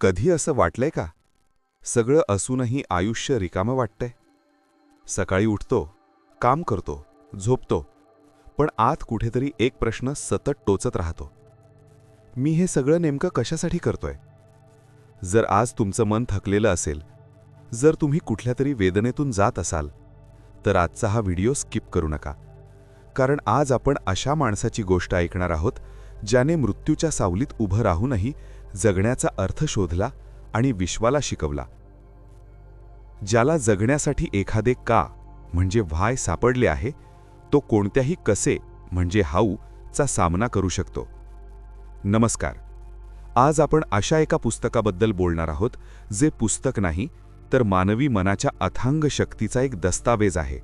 कधी असं वाटलंय का? सगळं असूनही आयुष्य रिकामं वाटतंय. सकाळी उठतो काम करतो झोपतो पण आत कुठेतरी एक प्रश्न सतत टोचत राहतो. मी हे सगळं नेमकं कशासाठी करतोय? जर आज तुमचं मन थकलेलं असेल जर तुम्ही कुठल्या तरी वेदनेतून जात असाल तर आजचा हा व्हिडिओ स्किप करू नका. कारण आज आपण अशा माणसाची गोष्ट ऐकणार आहोत ज्याने मृत्यूच्या सावलीत उभं राहूनही जगण्याचा अर्थ शोधला आणि विश्वाला शिकवला. ज्याला जगण्यासाठी एखादे का म्हणजे व्हाय सापडले आहे तो कोणत्याही कसे म्हणजे हाऊ चा सामना करू शकतो. नमस्कार. आज आपण अशा एका पुस्तकाबद्दल बोलणार आहोत जे पुस्तक नाही तर मानवी मनाच्या अथांग शक्तीचा एक दस्तावेज आहे.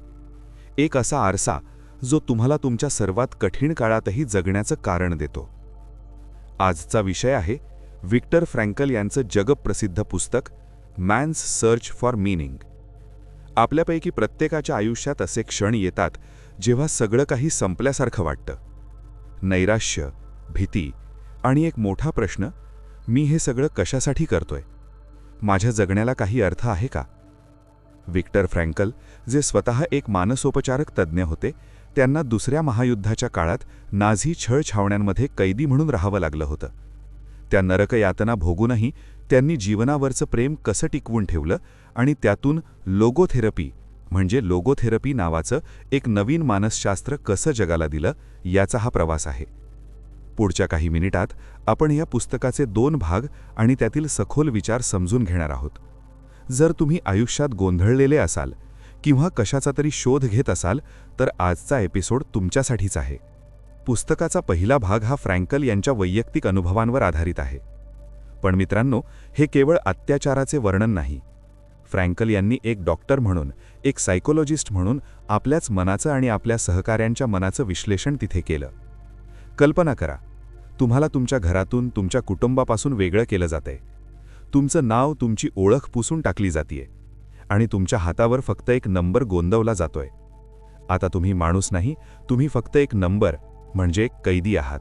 एक असा आरसा जो तुम्हाला तुमच्या सर्वात कठीण काळातही जगण्याचं कारण देतो. आजचा विषय आहे विक्टर फ्रँकल यांचं जगप्रसिद्ध पुस्तक मॅन्स सर्च फॉर मीनिंग. आपल्यापैकी प्रत्येकाच्या आयुष्यात असे क्षण येतात जेव्हा सगळं काही संपल्यासारखं वाटतं. नैराश्य भीती आणि एक मोठा प्रश्न मी हे सगळं कशासाठी करतोय? माझ्या जगण्याला काही अर्थ आहे का? विक्टर फ्रँकल जे स्वतः एक मानसोपचारक तज्ज्ञ होते त्यांना दुसऱ्या महायुद्धाच्या काळात नाझी छळछावण्यांमध्ये कैदी म्हणून राहावं लागलं होतं. त्या नरकयातना भोगूनही त्यांनी जीवनावरचं प्रेम कसं टिकवून ठेवलं आणि त्यातून लोगोथेरपी म्हणजे लोगोथेरपी नावाचं एक नवीन मानसशास्त्र कसं जगाला दिलं याचा हा प्रवास आहे. पुढच्या काही मिनिटात आपण या पुस्तकाचे दोन भाग आणि त्यातील सखोल विचार समजून घेणार आहोत. जर तुम्ही आयुष्यात गोंधळलेले असाल किंवा कशाचा तरी शोध घेत असाल तर आजचा एपिसोड तुमच्यासाठीच आहे. पुस्तकाचा पहिला भाग हा फ्रँकल यांच्या वैयक्तिक अनुभवांवर आधारित आहे. पण मित्रांनो हे केवळ अत्याचाराचे वर्णन नाही. फ्रँकल यांनी एक डॉक्टर म्हणून एक सायकोलॉजिस्ट म्हणून आपल्याच मनाचं आणि आपल्या सहकाऱ्यांच्या मनाचं विश्लेषण तिथे केलं. कल्पना करा तुम्हाला तुमच्या घरातून तुमच्या कुटुंबापासून वेगळं केलं जातंय. तुमचं नाव तुमची ओळख पुसून टाकली जातीये. आणि तुमच्या हातावर फक्त एक नंबर गोंदवला जातोय. आता तुम्ही माणूस नाही तुम्ही फक्त एक नंबर म्हणजे कैदी आहात.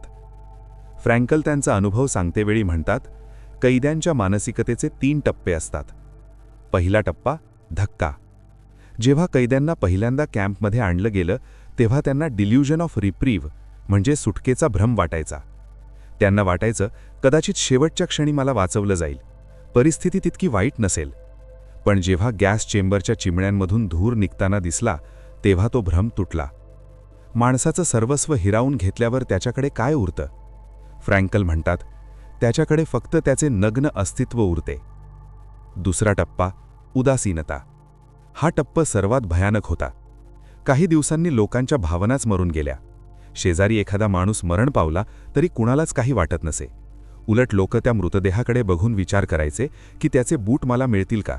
फ्रँकल त्यांचा अनुभव सांगतेवेळी म्हणतात कैद्यांच्या मानसिकतेचे तीन टप्पे असतात. पहिला टप्पा धक्का. जेव्हा कैद्यांना पहिल्यांदा कॅम्पमध्ये आणलं गेलं तेव्हा त्यांना डिल्युजन ऑफ रिप्रीव्ह म्हणजे सुटकेचा भ्रम वाटायचा. त्यांना वाटायचं कदाचित शेवटच्या क्षणी मला वाचवलं जाईल. परिस्थिती तितकी वाईट नसेल. पण जेव्हा गॅस चेंबरच्या चिमण्यांमधून धूर निघताना दिसला तेव्हा तो भ्रम तुटला. माणसाचं सर्वस्व हिरावून घेतल्यावर त्याच्याकडे काय उरतं? फ्रँकल म्हणतात त्याच्याकडे फक्त त्याचे नग्न अस्तित्व उरते. दुसरा टप्पा उदासीनता. हा टप्प सर्वात भयानक होता. काही दिवसांनी लोकांच्या भावनाच मरून गेल्या. शेजारी एखादा माणूस मरण पावला तरी कुणालाच काही वाटत नसे. उलट लोक त्या मृतदेहाकडे बघून विचार करायचे की त्याचे बूट मला मिळतील का?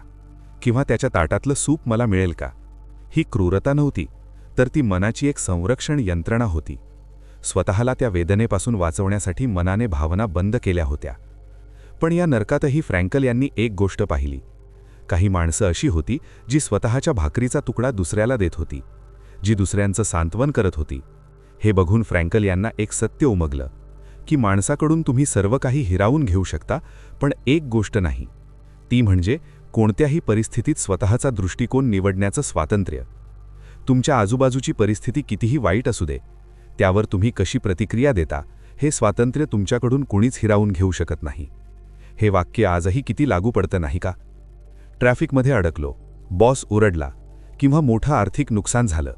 किंवा त्याच्या ताटातलं सूप मला मिळेल का? ही क्रूरता नव्हती. तर ती मनाची एक संरक्षण यंत्रणा होती. स्वतःला त्या वेदनेपासून वाचवण्यासाठी मनाने भावना बंद केल्या होत्या. पण या नरकातही फ्रँकल यांनी एक गोष्ट पाहिली. काही माणसं अशी होती जी स्वतःच्या भाकरीचा तुकडा दुसऱ्याला देत होती जी दुसऱ्यांचं सांत्वन करत होती. हे बघून फ्रँकल यांना एक सत्य उमगलं की माणसाकडून तुम्ही सर्व काही हिरावून घेऊ शकता पण एक गोष्ट नाही. ती म्हणजे कोणत्याही परिस्थितीत स्वतःचा दृष्टिकोन निवडण्याचं स्वातंत्र्य. तुमच्या आजूबाजूची परिस्थिती कितीही वाईट असू दे त्यावर तुम्ही कशी प्रतिक्रिया देता हे स्वातंत्र्य तुमच्याकडून कुणीच हिरावून घेऊ शकत नाही. हे वाक्य आजही किती लागू पडतं नाही का? ट्रॅफिकमध्ये अडकलो बॉस ओरडला किंवा मोठं आर्थिक नुकसान झालं.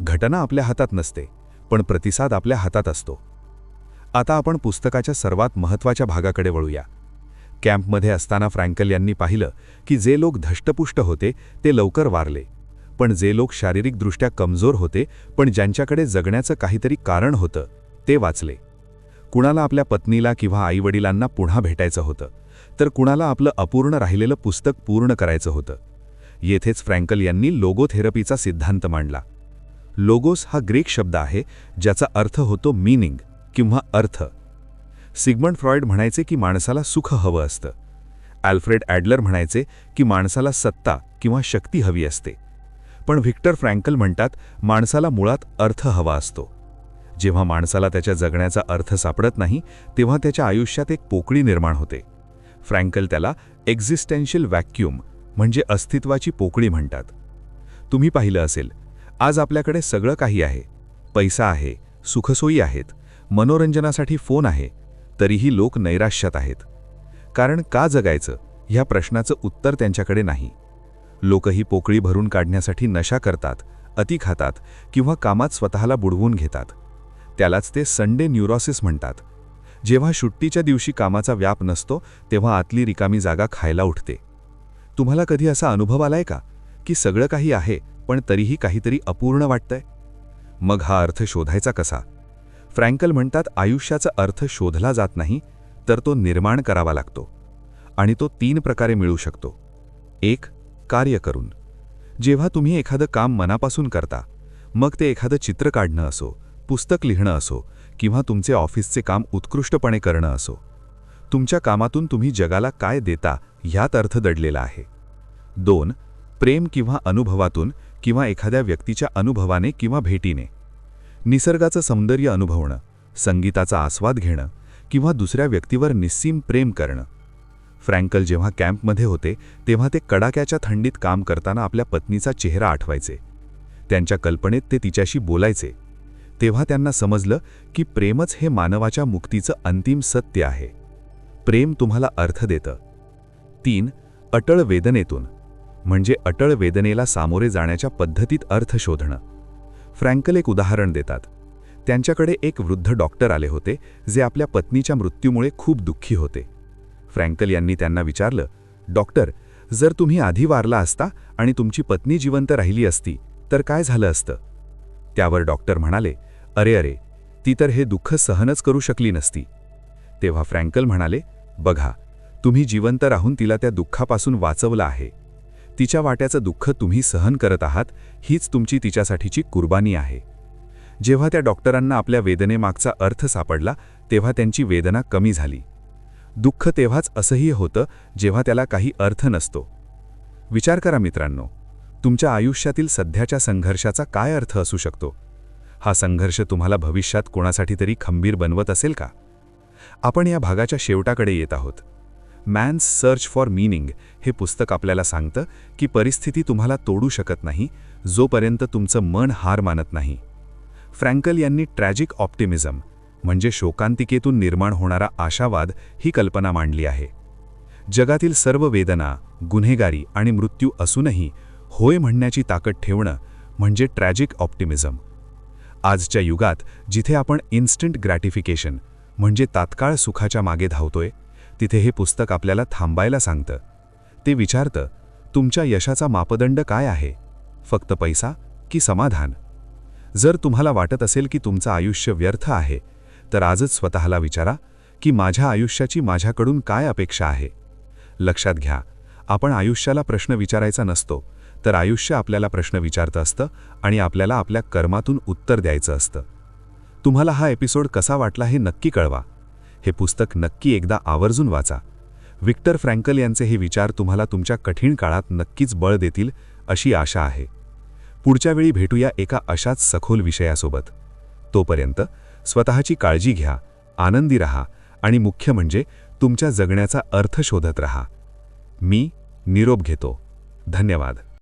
घटना आपल्या हातात नसते पण प्रतिसाद आपल्या हातात असतो. आता आपण पुस्तकाच्या सर्वात महत्त्वाच्या भागाकडे वळूया. कॅम्पमध्ये असताना फ्रँकल यांनी पाहिलं की जे लोक धष्टपुष्ट होते ते लवकर वारले. पण जे लोक शारीरिकदृष्ट्या कमजोर होते पण ज्यांच्याकडे जगण्याचं काहीतरी कारण होतं ते वाचले. कुणाला आपल्या पत्नीला किंवा आईवडिलांना पुन्हा भेटायचं होतं तर कुणाला आपलं अपूर्ण राहिलेलं पुस्तक पूर्ण करायचं होतं. येथेच फ्रँकल यांनी लोगोथेरपीचा सिद्धांत मांडला. लोगोस हा ग्रीक शब्द आहे ज्याचा अर्थ होतो मीनिंग किंवा अर्थ. सिगमंड फ्रॉइड म्हणायचे की माणसाला सुख हवं असतं. अल्फ्रेड ॲडलर म्हणायचे की माणसाला सत्ता किंवा शक्ती हवी असते. पण व्हिक्टर फ्रँकल म्हणतात माणसाला मुळात अर्थ हवा असतो. जेव्हा माणसाला त्याच्या जगण्याचा अर्थ सापडत नाही तेव्हा त्याच्या आयुष्यात एक पोकळी निर्माण होते. फ्रँकल त्याला एक्झिस्टेन्शियल व्हॅक्यूम म्हणजे अस्तित्वाची पोकळी म्हणतात. तुम्ही पाहिलं असेल आज आपल्याकडे सगळं काही आहे. पैसा आहे सुखसोयी आहेत मनोरंजनासाठी फोन आहे तरीही लोक नैराश्यात आहेत. कारण का जगायचं? ह्या प्रश्नाचं उत्तर त्यांच्याकडे नाही. लोक ही पोकळी भरून काढण्यासाठी नशा करतात अति खातात किंवा कामात स्वतःला बुडवून घेतात. त्यालाच ते संडे न्यूरॉसिस म्हणतात. जेव्हा सुट्टीच्या दिवशी कामाचा व्याप नसतो तेव्हा आतली रिकामी जागा खायला उठते. तुम्हाला कधी असा अनुभव आलाय का? की सगळं काही आहे पण तरीही काहीतरी अपूर्ण वाटतंय? मग हा अर्थ शोधायचा कसा? फ्रँकल म्हणतात आयुष्याचा अर्थ शोधला जात नाही तर तो निर्माण करावा लागतो. आणि तो तीन प्रकारे मिळू शकतो. एक कार्य करून. जेव्हा तुम्ही एखादं काम मनापासून करता मग ते एखादं चित्र काढणं असो पुस्तक लिहिणं असो किंवा तुमचे ऑफिसचे काम उत्कृष्टपणे करणं असो तुमच्या कामातून तुम्ही जगाला काय देता ह्यात अर्थ दडलेला आहे. दोन प्रेम किंवा अनुभवातून किंवा एखाद्या व्यक्तीच्या अनुभवाने किंवा भेटीने. निसर्गाचं सौंदर्य अनुभवणं संगीताचा आस्वाद घेणं किंवा दुसऱ्या व्यक्तीवर निस्सीम प्रेम करणं. फ्रँकल जेव्हा कॅम्पमध्ये होते तेव्हा ते कडाक्याच्या थंडीत काम करताना आपल्या पत्नीचा चेहरा आठवायचे. त्यांच्या कल्पनेत ते तिच्याशी बोलायचे. तेव्हा त्यांना समजलं की प्रेमच हे मानवाच्या मुक्तीचं अंतिम सत्य आहे. प्रेम तुम्हाला अर्थ देतं. तीन अटळ वेदनेतून म्हणजे अटळ वेदनेला सामोरे जाण्याच्या पद्धतीत अर्थ शोधणं. फ्रँकल एक उदाहरण देतात. त्यांच्याकडे एक वृद्ध डॉक्टर आले होते जे आपल्या पत्नीच्या मृत्यूमुळे खूप दुःखी होते. फ्रँकल यांनी त्यांना विचारलं डॉक्टर जर तुम्ही आधी वारला असता आणि तुमची पत्नी जिवंत राहिली असती तर काय झालं असतं? त्यावर डॉक्टर म्हणाले अरे अरे ती तर हे दुःख सहनच करू शकली नसती. तेव्हा फ्रँकल म्हणाले बघा तुम्ही जिवंत राहून तिला त्या दुःखापासून वाचवलं आहे. तिच्या वाट्याचं दुःख तुम्ही सहन करत आहात हीच तुमची तिच्यासाठीची कुर्बानी आहे. जेव्हा त्या डॉक्टरांना आपल्या वेदनेमागचा अर्थ सापडला तेव्हा त्यांची वेदना कमी झाली. दुःख तेव्हाच असंही होतं जेव्हा त्याला काही अर्थ नसतो. विचार करा मित्रांनो तुमच्या आयुष्यातील सध्याच्या संघर्षाचा काय अर्थ असू शकतो? हा संघर्ष तुम्हाला भविष्यात कोणासाठी तरी खंबीर बनवत असेल का? आपण या भागाच्या शेवटाकडे येत आहोत. मॅन्स सर्च फॉर मीनिंग हे पुस्तक आपल्याला सांगतं की परिस्थिती तुम्हाला तोडू शकत नाही जोपर्यंत तुमचं मन हार मानत नाही. फ्रँकल यांनी ट्रॅजिक ऑप्टिमिझम म्हणजे शोकांतिकेतून निर्माण होणारा आशावाद ही कल्पना मांडली आहे. जगातील सर्व वेदना गुन्हेगारी आणि मृत्यू असूनही होय म्हणण्याची ताकद ठेवणं म्हणजे ट्रॅजिक ऑप्टिमिझम. आजच्या युगात जिथे आपण इन्स्टंट ग्रॅटिफिकेशन म्हणजे तात्काळ सुखाच्या मागे धावतोय तिथे हे पुस्तक आपल्याला थांबायला सांगतं. ते विचारतं तुमच्या यशाचा मापदंड काय आहे? फक्त पैसा की समाधान? जर तुम्हाला वाटत असेल की तुमचं आयुष्य व्यर्थ आहे तर आजच स्वतःला विचारा की माझ्या आयुष्याची माझ्याकडून काय अपेक्षा आहे. लक्षात घ्या आपण आयुष्याला प्रश्न विचारायचा नसतो तर आयुष्य आपल्याला प्रश्न विचारतं असतं आणि आपल्याला आपल्या कर्मातून उत्तर द्यायचं असतं. तुम्हाला हा एपिसोड कसा वाटला हे नक्की कळवा. हे पुस्तक नक्की एकदा आवर्जून वाचा. विक्टर फ्रँकल यांचे हे विचार तुम्हाला तुमच्या कठीण काळात नक्कीच बळ देतील अशी आशा आहे. पुढच्या वेळी भेटूया एका अशाच सखोल विषयासोबत. तोपर्यंत स्वतःची काळजी घ्या आनंदी रहा आणि मुख्य म्हणजे तुमच्या जगण्याचा अर्थ शोधत रहा. मी निरोप घेतो. धन्यवाद.